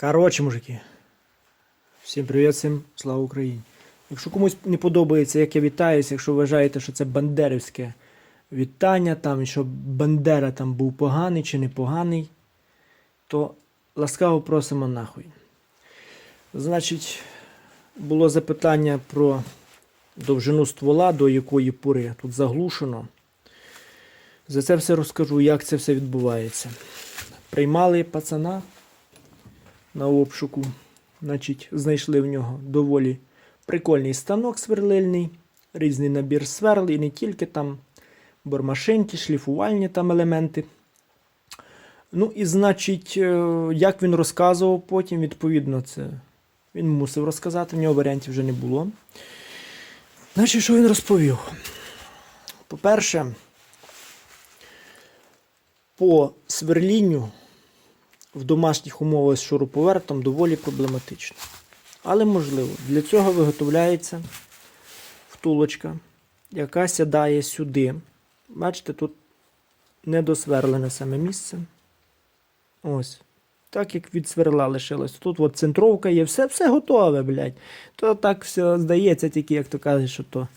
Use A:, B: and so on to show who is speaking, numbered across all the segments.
A: Коротше, мужики. Всім привіт, всім слава Україні. Якщо комусь не подобається, як я вітаюся, якщо вважаєте, що це бандерівське вітання, там, що Бандера там був поганий чи непоганий, то ласкаво просимо нахуй. Значить, було запитання про довжину ствола, до якої пори тут заглушено. За це все розкажу, як це все відбувається. Приймали пацана на обшуку. Значить, знайшли в нього доволі прикольний станок сверлильний, різний набір сверл і не тільки там бормашинки, шліфувальні там елементи. Ну і значить, е, як він розказував потім, відповідно, це він мусив розказати, в нього варіантів вже не було. Значить, що він розповів? По-перше, по сверлінню в домашніх умовах з шуруповертом доволі проблематично. Але можливо, для цього виготовляється втулочка, яка сядає сюди. Бачите, тут недосверлене саме місце. Ось. Так як від сверла лишилось. Тут от центровка є, все, все готове, блядь. То так все здається, тільки як то кажуть, що то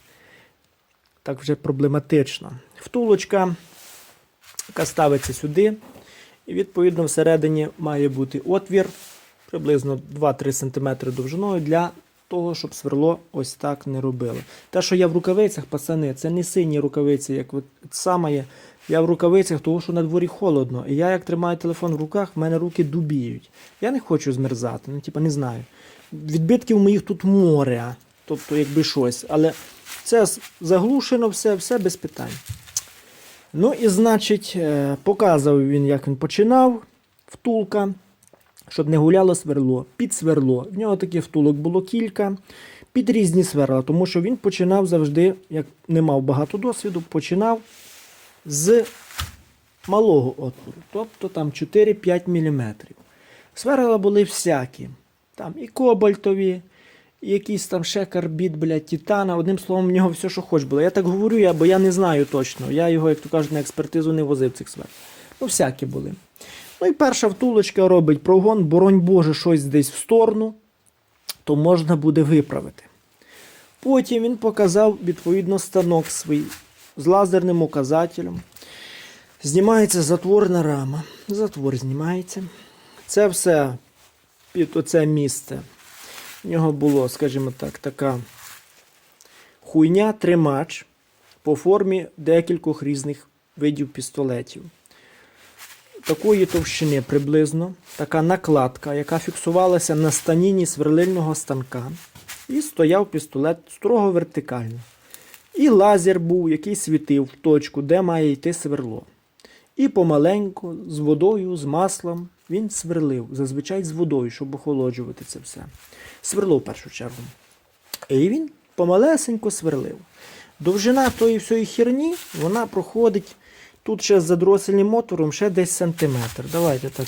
A: так вже проблематично. Втулочка, яка ставиться сюди. І відповідно всередині має бути отвір приблизно 2-3 см довжиною для того, щоб сверло ось так не робило. Те, що я в рукавицях, пацани, це не сині рукавиці, як саме є. Я в рукавицях, тому що на дворі холодно. І я як тримаю телефон в руках, в мене руки дубіють. Я не хочу змерзати, ну типа не знаю. Відбитків моїх тут море, тобто якби щось. Але це заглушено все, все без питань. Ну і значить, е, показував він, як він починав втулка, щоб не гуляло сверло, під сверло. В нього таких втулок було кілька, під різні сверла, тому що він починав завжди, як не мав багато досвіду, починав з малого отвору, тобто там 4-5 мм. Сверла були всякі. Там і кобальтові, якийсь там ще карбід, блядь, титана. Одним словом, в нього все, що хоч було. Я так говорю, я, бо я не знаю точно. Я його, як то кажуть, на експертизу не возив цих сверл. Ну, всякі були. Ну і перша втулочка робить прогон, боронь Боже, щось десь в сторону, то можна буде виправити. Потім він показав відповідно станок свій з лазерним указателем. Знімається затворна рама. Затвор знімається. Це все під оце місце. В нього було, скажімо так, така хуйня, тримач по формі декількох різних видів пістолетів. Такої товщини приблизно, така накладка, яка фіксувалася на станіні сверлильного станка. І стояв пістолет строго вертикально. І лазер був, який світив в точку, де має йти сверло. І помаленьку, з водою, з маслом він сверлив, зазвичай з водою, щоб охолоджувати це все. Сверло в першу чергу. І він помалесенько сверлив. Довжина тої всієї херні, вона проходить тут ще з задросельним мотором ще десь сантиметр. Давайте так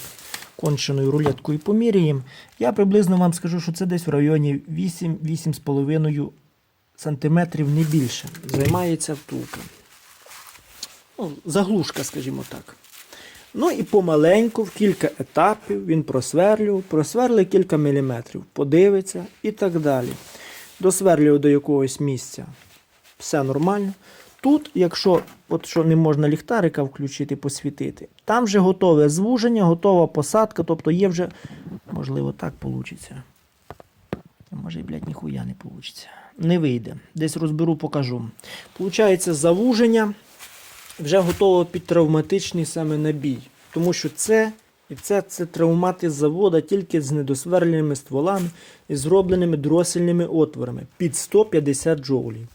A: конченою рулеткою поміряємо. Я приблизно вам скажу, що це десь в районі 8-8,5 сантиметрів, не більше. Займається втулка. Ну, заглушка, скажімо так. Ну і помаленьку, в кілька етапів він просверлював, просверлив кілька міліметрів, подивиться і так далі. Досверлював до якогось місця. Все нормально. Тут, якщо от що не можна ліхтарика включити, посвітити, там вже готове звуження, готова посадка, тобто є вже, можливо, так вийде. Може, і, блядь, ніхуя не вийде. Не вийде. Десь розберу, покажу. Получається завуження вже готово під травматичний саме набій. Тому що це і це, це травмати завода тільки з недосверленими стволами і зробленими дросельними отворами під 150 джоулів.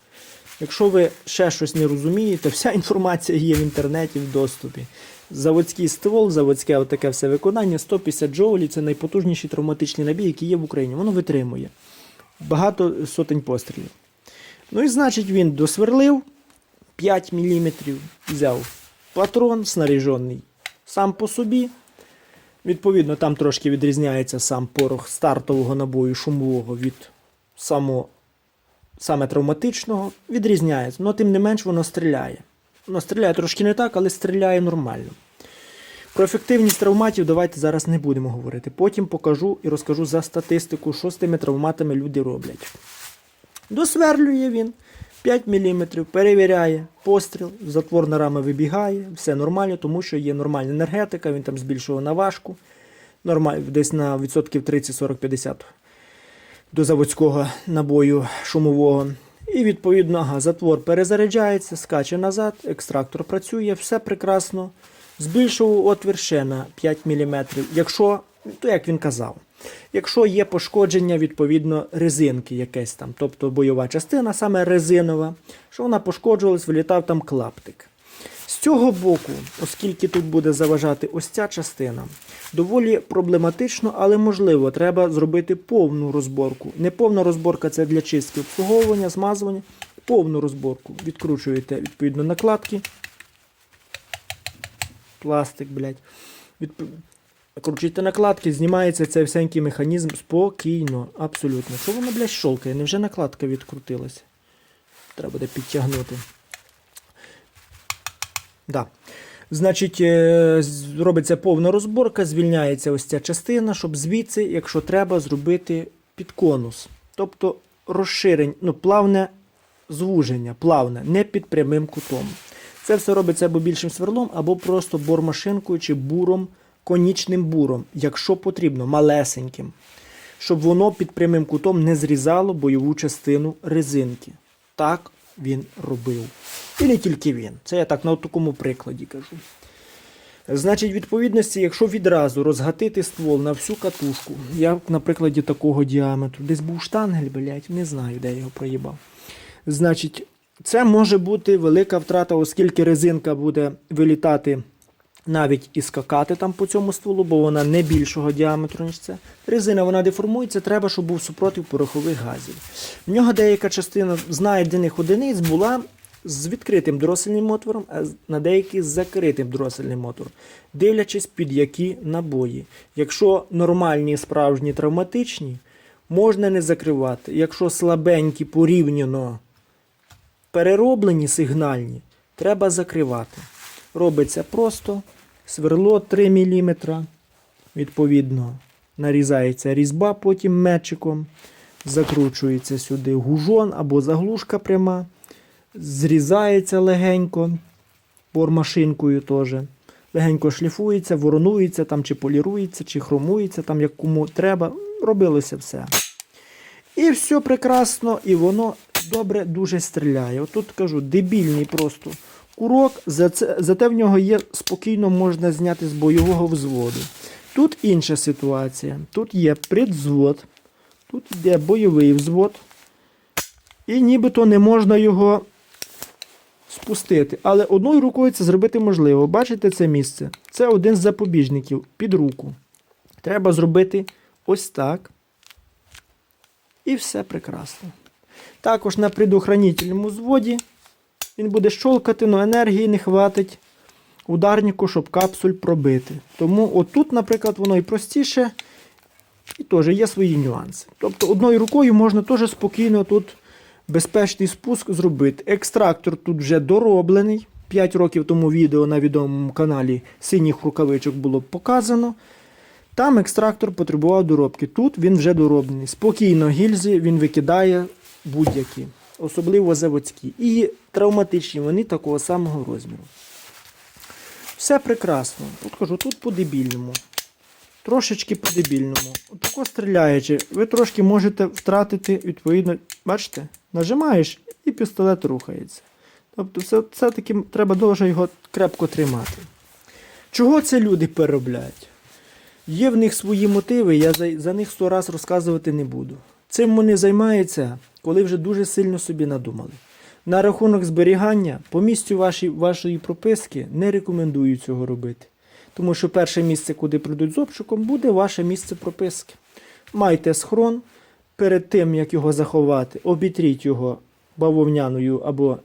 A: Якщо ви ще щось не розумієте, вся інформація є в інтернеті в доступі. Заводський ствол, заводське таке все виконання 150 джоулів це найпотужніший травматичний набій, який є в Україні. Воно витримує багато сотень пострілів. Ну і значить він досверлив 5 мм, взяв патрон снаряжений сам по собі. Відповідно, там трошки відрізняється сам порох стартового набою шумового від само, саме травматичного. Відрізняється, але тим не менш воно стріляє. Воно стріляє трошки не так, але стріляє нормально. Про ефективність травматів давайте зараз не будемо говорити. Потім покажу і розкажу за статистику, що з тими травматами люди роблять. Досверлює він 5 мм, перевіряє постріл, затворна рама вибігає, все нормально, тому що є нормальна енергетика, він там збільшував наважку, нормаль, десь на відсотків 30, 40, 50 до заводського набою шумового. І відповідно ага, затвор перезаряджається, скаче назад, екстрактор працює, все прекрасно. Збільшував отвір ще на 5 мм. Якщо, то як він казав, якщо є пошкодження, відповідно, резинки якесь там, тобто бойова частина, саме резинова, що вона пошкоджувалась, вилітав там клаптик. З цього боку, оскільки тут буде заважати ось ця частина, доволі проблематично, але можливо, треба зробити повну розборку. Не повна розборка це для чистки обслуговування, змазування. Повну розборку. Відкручуєте відповідно накладки. Пластик, блядь. Кручуєте накладки, знімається цей всенький механізм спокійно, абсолютно. Що воно, блядь, щолкає? Невже накладка відкрутилася? Треба буде підтягнути. Да. Значить, е, робиться повна розборка, звільняється ось ця частина, щоб звідси, якщо треба, зробити підконус. Тобто розширень, ну, плавне звуження, плавне, не під прямим кутом. Це все робиться або більшим сверлом, або просто бормашинкою чи буром, конічним буром, якщо потрібно, малесеньким. Щоб воно під прямим кутом не зрізало бойову частину резинки. Так він робив. І не тільки він. Це я так на такому прикладі кажу. Значить, відповідності, якщо відразу розгатити ствол на всю катушку, як на прикладі такого діаметру, десь був штангель, блядь, не знаю, де я його проїбав. Значить, це може бути велика втрата, оскільки резинка буде вилітати навіть і скакати там по цьому стволу, бо вона не більшого діаметру, ніж це. Резина вона деформується, треба, щоб був супротив порохових газів. В нього деяка частина знайдених одиниць була з відкритим дросельним отвором, а на деякі з закритим дросельним отвором, дивлячись під які набої. Якщо нормальні, справжні травматичні, можна не закривати. Якщо слабенькі порівняно перероблені сигнальні, треба закривати. Робиться просто сверло 3 мм, відповідно, нарізається різьба потім метчиком, закручується сюди гужон або заглушка пряма, зрізається легенько, бормашинкою теж. Легенько шліфується, воронується, там, чи полірується, чи хромується, там як кому треба. Робилося все. І все прекрасно, і воно добре дуже стріляє. Отут кажу, дебільний просто курок, зате в нього є спокійно можна зняти з бойового взводу. Тут інша ситуація. Тут є предвзвод, тут йде бойовий взвод, і нібито не можна його спустити. Але одною рукою це зробити можливо. Бачите це місце? Це один з запобіжників під руку. Треба зробити ось так. І все прекрасно. Також на предохранительному зводі він буде щолкати, але енергії не хватить ударнику, щоб капсуль пробити. Тому отут, наприклад, воно і простіше, і теж є свої нюанси. Тобто одною рукою можна теж спокійно тут безпечний спуск зробити. Екстрактор тут вже дороблений. 5 років тому відео на відомому каналі синіх рукавичок було показано. Там екстрактор потребував доробки. Тут він вже дороблений. Спокійно гільзи він викидає будь-які, особливо заводські. І травматичні вони такого самого розміру. Все прекрасно. Тут кажу, тут по-дебільному. Трошечки по-дебільному. Отако стріляючи, ви трошки можете втратити, відповідно, бачите, нажимаєш і пістолет рухається. Тобто, все- все-таки треба дуже його крепко тримати. Чого це люди переробляють? Є в них свої мотиви, я за, за них сто раз розказувати не буду. Цим вони займаються, коли вже дуже сильно собі надумали. На рахунок зберігання по місцю вашої, вашої прописки не рекомендую цього робити. Тому що перше місце, куди прийдуть з обшуком, буде ваше місце прописки. Майте схрон, перед тим, як його заховати, обітріть його бавовняною або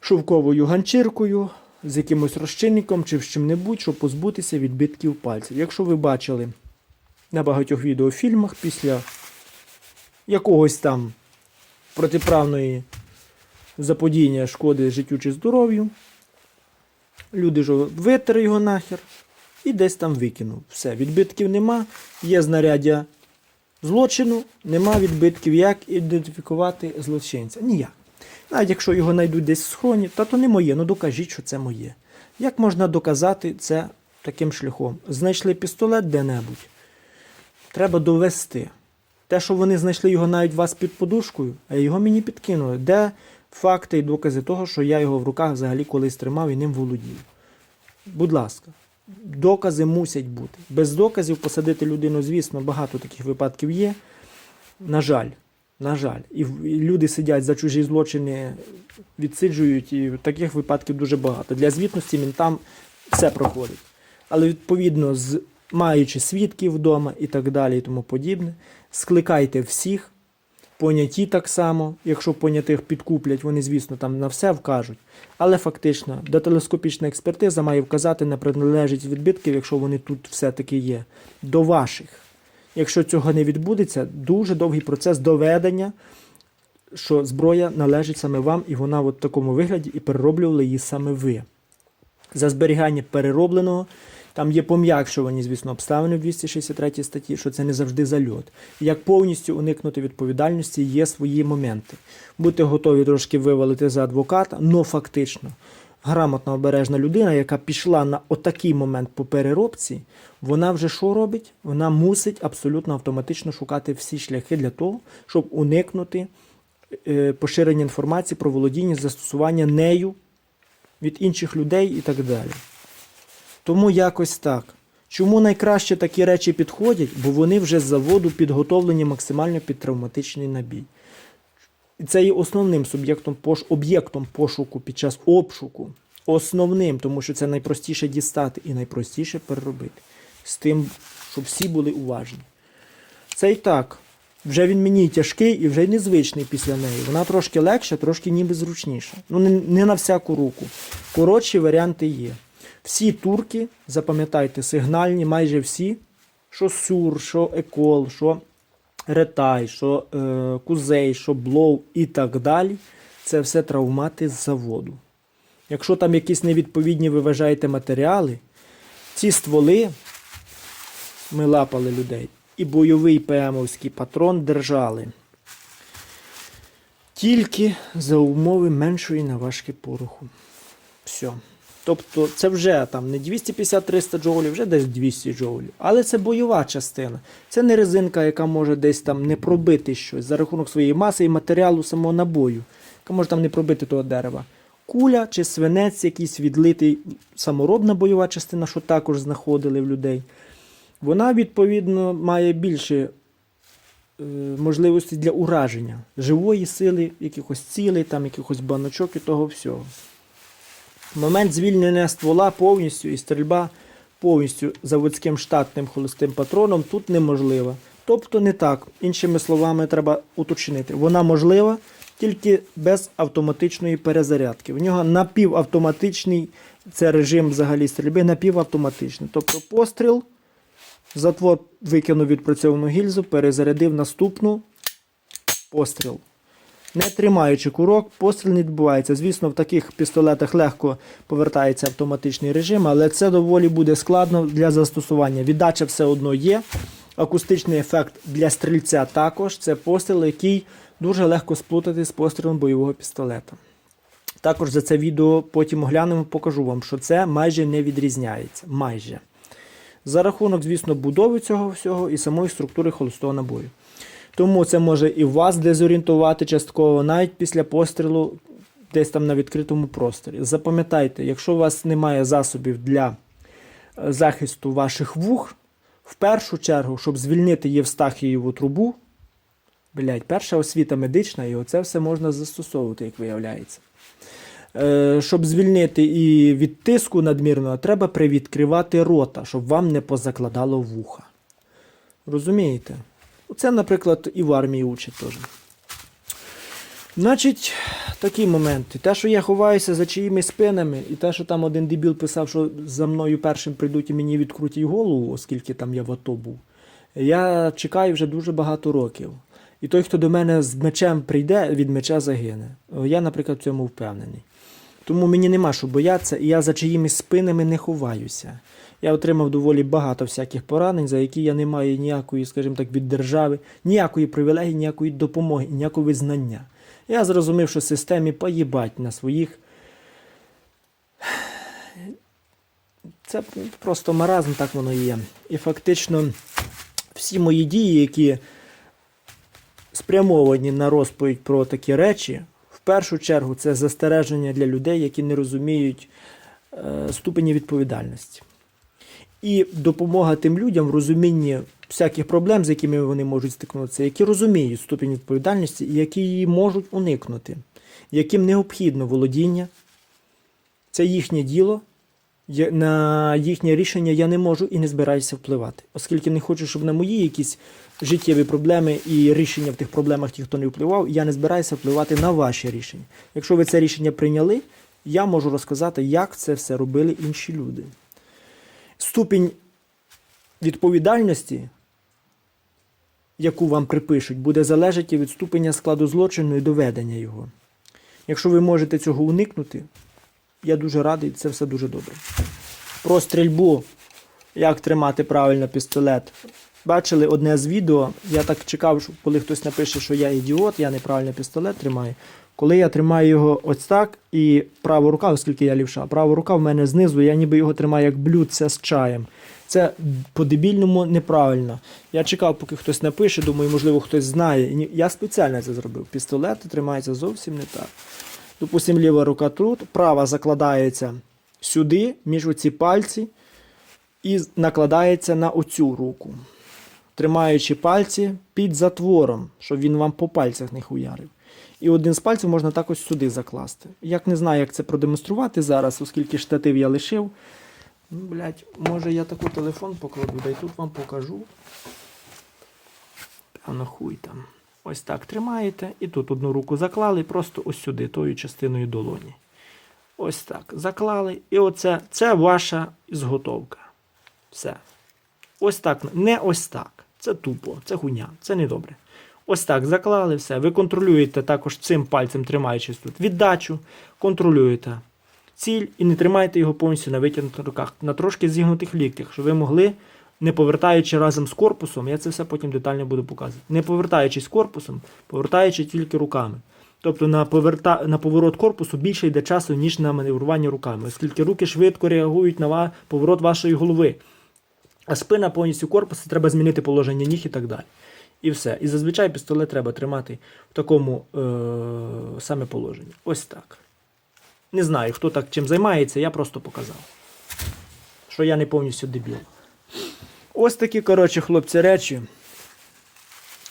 A: шовковою ганчіркою, з якимось розчинником чи з чим-небудь, щоб позбутися відбитків пальців. Якщо ви бачили на багатьох відеофільмах після якогось там протиправної заподіяння шкоди життю чи здоров'ю, люди ж витери його нахер, і десь там викинув. Все, відбитків нема, є знаряддя злочину, нема відбитків, як ідентифікувати злочинця. Ніяк. Навіть якщо його знайдуть десь в схроні, та то не моє, ну докажіть, що це моє. Як можна доказати це таким шляхом? Знайшли пістолет де-небудь, треба довести. Те, що вони знайшли його навіть вас під подушкою, а його мені підкинули. Де факти і докази того, що я його в руках взагалі колись тримав і ним володів? Будь ласка, докази мусять бути. Без доказів посадити людину, звісно, багато таких випадків є. На жаль, на жаль. І, люди сидять за чужі злочини, відсиджують, і таких випадків дуже багато. Для звітності мінтам все проходить. Але відповідно, з, маючи свідків вдома і так далі, і тому подібне, скликайте всіх, поняті так само, якщо понятих підкуплять, вони, звісно, там на все вкажуть. Але фактично, дателескопічна експертиза має вказати на приналежність відбитків, якщо вони тут все-таки є, до ваших. Якщо цього не відбудеться, дуже довгий процес доведення, що зброя належить саме вам, і вона в такому вигляді і перероблювали її саме ви. За зберігання переробленого там є пом'якшувані, звісно, обставини в 263 статті, що це не завжди зальот. Як повністю уникнути відповідальності, є свої моменти. Будьте готові трошки вивалити за адвоката, але фактично грамотна обережна людина, яка пішла на отакий момент по переробці, вона вже що робить? Вона мусить абсолютно автоматично шукати всі шляхи для того, щоб уникнути е, поширення інформації про володіння застосування нею від інших людей і так далі. Тому якось так. Чому найкраще такі речі підходять? Бо вони вже з заводу підготовлені максимально під травматичний набій. Це є основним суб'єктом об'єктом пошуку під час обшуку. Основним, тому що це найпростіше дістати і найпростіше переробити. З тим, щоб всі були уважні. Це і так. Вже він мені тяжкий і вже незвичний після неї. Вона трошки легша, трошки ніби зручніша. Ну, не, не на всяку руку. Коротші варіанти є. Всі турки, запам'ятайте, сигнальні, майже всі, що Сур, що Екол, що Ретай, що е, Кузей, що Блоу і так далі, це все травмати з заводу. Якщо там якісь невідповідні ви вважаєте матеріали, ці стволи ми лапали людей. І бойовий ПМовський патрон держали. Тільки за умови меншої наважки пороху. Все. Тобто це вже там не 250-300 джоулів, вже десь 200 джоулів. Але це бойова частина. Це не резинка, яка може десь там не пробити щось за рахунок своєї маси і матеріалу самого набою, яка може там не пробити того дерева. Куля чи свинець, якийсь відлитий саморобна бойова частина, що також знаходили в людей. Вона, відповідно, має більше е, можливості для ураження живої сили, якихось цілей, там, якихось баночок і того всього. Момент звільнення ствола повністю і стрільба повністю заводським штатним холостим патроном тут неможлива. Тобто не так. Іншими словами, треба уточнити. Вона можлива тільки без автоматичної перезарядки. В нього напівавтоматичний це режим взагалі стрільби, напівавтоматичний. Тобто постріл, затвор викинув відпрацьовану гільзу, перезарядив наступну постріл. Не тримаючи курок, постріл не відбувається. Звісно, в таких пістолетах легко повертається автоматичний режим, але це доволі буде складно для застосування. Віддача все одно є. Акустичний ефект для стрільця також. Це постріл, який дуже легко сплутати з пострілом бойового пістолета. Також за це відео потім оглянемо, покажу вам, що це майже не відрізняється. Майже. За рахунок, звісно, будови цього всього і самої структури холостого набою. Тому це може і вас дезорієнтувати частково, навіть після пострілу десь там на відкритому просторі. Запам'ятайте, якщо у вас немає засобів для е, захисту ваших вух, в першу чергу, щоб звільнити Євстахієву трубу, блядь, перша освіта медична, і оце все можна застосовувати, як виявляється. Е, щоб звільнити і від тиску надмірного, треба привідкривати рота, щоб вам не позакладало вуха. Розумієте? Це, наприклад, і в армії учать теж. Значить, такі моменти. Те, що я ховаюся за чиїми спинами, і те, що там один дебіл писав, що за мною першим прийдуть і мені відкрутять голову, оскільки там я в АТО був, я чекаю вже дуже багато років. І той, хто до мене з мечем прийде, від меча загине. Я, наприклад, в цьому впевнений. Тому мені нема що боятися, і я за чиїми спинами не ховаюся. Я отримав доволі багато всяких поранень, за які я не маю ніякої, скажімо так, від держави, ніякої привілегії, ніякої допомоги, ніякого визнання. Я зрозумів, що системі поїбать на своїх. Це просто маразм, так воно і є. І фактично всі мої дії, які спрямовані на розповідь про такі речі, в першу чергу це застереження для людей, які не розуміють е, ступені відповідальності. І допомога тим людям в розумінні всяких проблем, з якими вони можуть стикнутися, які розуміють ступінь відповідальності і які її можуть уникнути, яким необхідно володіння. Це їхнє діло. На їхнє рішення я не можу і не збираюся впливати, оскільки не хочу, щоб на мої якісь життєві проблеми і рішення в тих проблемах ті, хто не впливав, я не збираюся впливати на ваші рішення. Якщо ви це рішення прийняли, я можу розказати, як це все робили інші люди. Ступінь відповідальності, яку вам припишуть, буде залежати від ступеня складу злочину і доведення його. Якщо ви можете цього уникнути, я дуже радий, це все дуже добре. Про стрільбу, як тримати правильно пістолет. Бачили одне з відео. Я так чекав, коли хтось напише, що я ідіот, я неправильно пістолет тримаю. Коли я тримаю його ось так, і права рука, оскільки я лівша, права рука в мене знизу, я ніби його тримаю як блюдце з чаєм. Це по-дебільному неправильно. Я чекав, поки хтось напише, думаю, можливо, хтось знає. Я спеціально це зробив. Пістолет тримається зовсім не так. Допустим, ліва рука тут, права закладається сюди, між оці пальці, і накладається на оцю руку, тримаючи пальці під затвором, щоб він вам по пальцях не хуярив. І один з пальців можна так ось сюди закласти. Як не знаю, як це продемонструвати зараз, оскільки штатив я лишив. Ну, блядь, може я таку телефон покладу, да й тут вам покажу. А ну хуй там. Ось так тримаєте, і тут одну руку заклали, просто ось сюди, тою частиною долоні. Ось так. Заклали. І оце це ваша зготовка. Все. Ось так. Не ось так. Це тупо, це хуйня, це недобре. Ось так заклали все. Ви контролюєте також цим пальцем, тримаючись тут віддачу, контролюєте ціль і не тримайте його повністю на витягнутих руках, на трошки зігнутих ліктях, щоб ви могли, не повертаючи разом з корпусом, я це все потім детально буду показувати. Не повертаючись корпусом, повертаючи тільки руками. Тобто на, поверта... на поворот корпусу більше йде часу, ніж на маневрування руками, оскільки руки швидко реагують на ва... поворот вашої голови. А спина повністю корпусу, треба змінити положення ніг і так далі. І все. І зазвичай пістолет треба тримати в такому е- саме положенні. Ось так. Не знаю, хто так чим займається, я просто показав. Що я не повністю дебіл. Ось такі, коротше, хлопці, речі.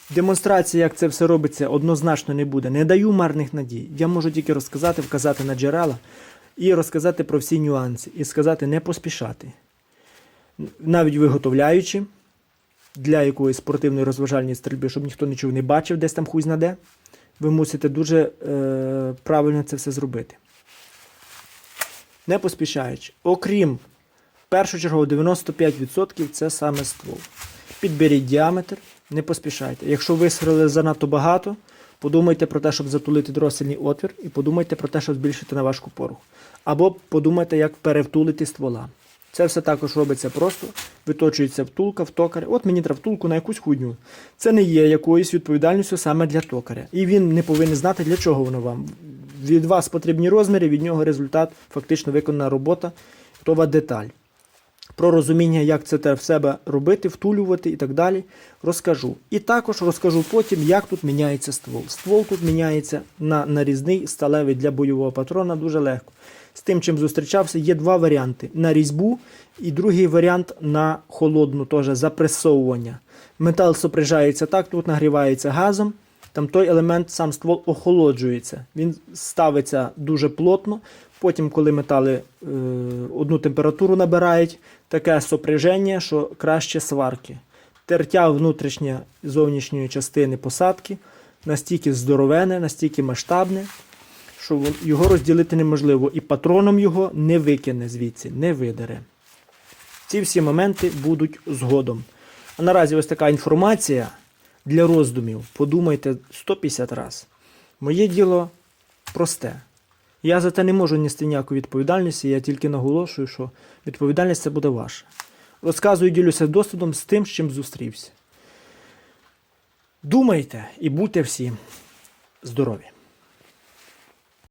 A: Демонстрація, як це все робиться, однозначно не буде. Не даю марних надій. Я можу тільки розказати, вказати на джерела і розказати про всі нюанси. І сказати не поспішати. Навіть виготовляючи для якоїсь спортивної розважальної стрільби, щоб ніхто нічого не бачив, десь там хуй знаде, ви мусите дуже е, правильно це все зробити. Не поспішаючи. Окрім першочергово 95% це саме ствол. Підберіть діаметр, не поспішайте. Якщо вистрілили занадто багато, подумайте про те, щоб затулити дросельний отвір, і подумайте про те, щоб збільшити наважку пороху. Або подумайте, як перевтулити ствола. Це все також робиться просто, виточується втулка в токаря. От мені треба втулку на якусь хуйню. Це не є якоюсь відповідальністю саме для токаря. І він не повинен знати, для чого воно вам. Від вас потрібні розміри, від нього результат, фактично виконана робота, готова деталь. Про розуміння, як це в себе робити, втулювати і так далі, розкажу. І також розкажу потім, як тут міняється ствол. Ствол тут міняється на нарізний сталевий для бойового патрона дуже легко. З тим, чим зустрічався, є два варіанти: на різьбу і другий варіант на холодну, теж запресовування. Метал сопряжається так, тут нагрівається газом. Там той елемент, сам ствол охолоджується. Він ставиться дуже плотно. Потім, коли метали е, одну температуру набирають, таке сопряження, що краще сварки. Тертя внутрішньої зовнішньої частини посадки настільки здоровене, настільки масштабне, що його розділити неможливо. І патроном його не викине звідси, не видере. Ці всі моменти будуть згодом. А наразі ось така інформація для роздумів. Подумайте 150 разів. Моє діло просте. Я за це не можу нести ніякої відповідальності, я тільки наголошую, що відповідальність це буде ваша. Розказую, ділюся досвідом з тим, з чим зустрівся. Думайте і будьте всі здорові!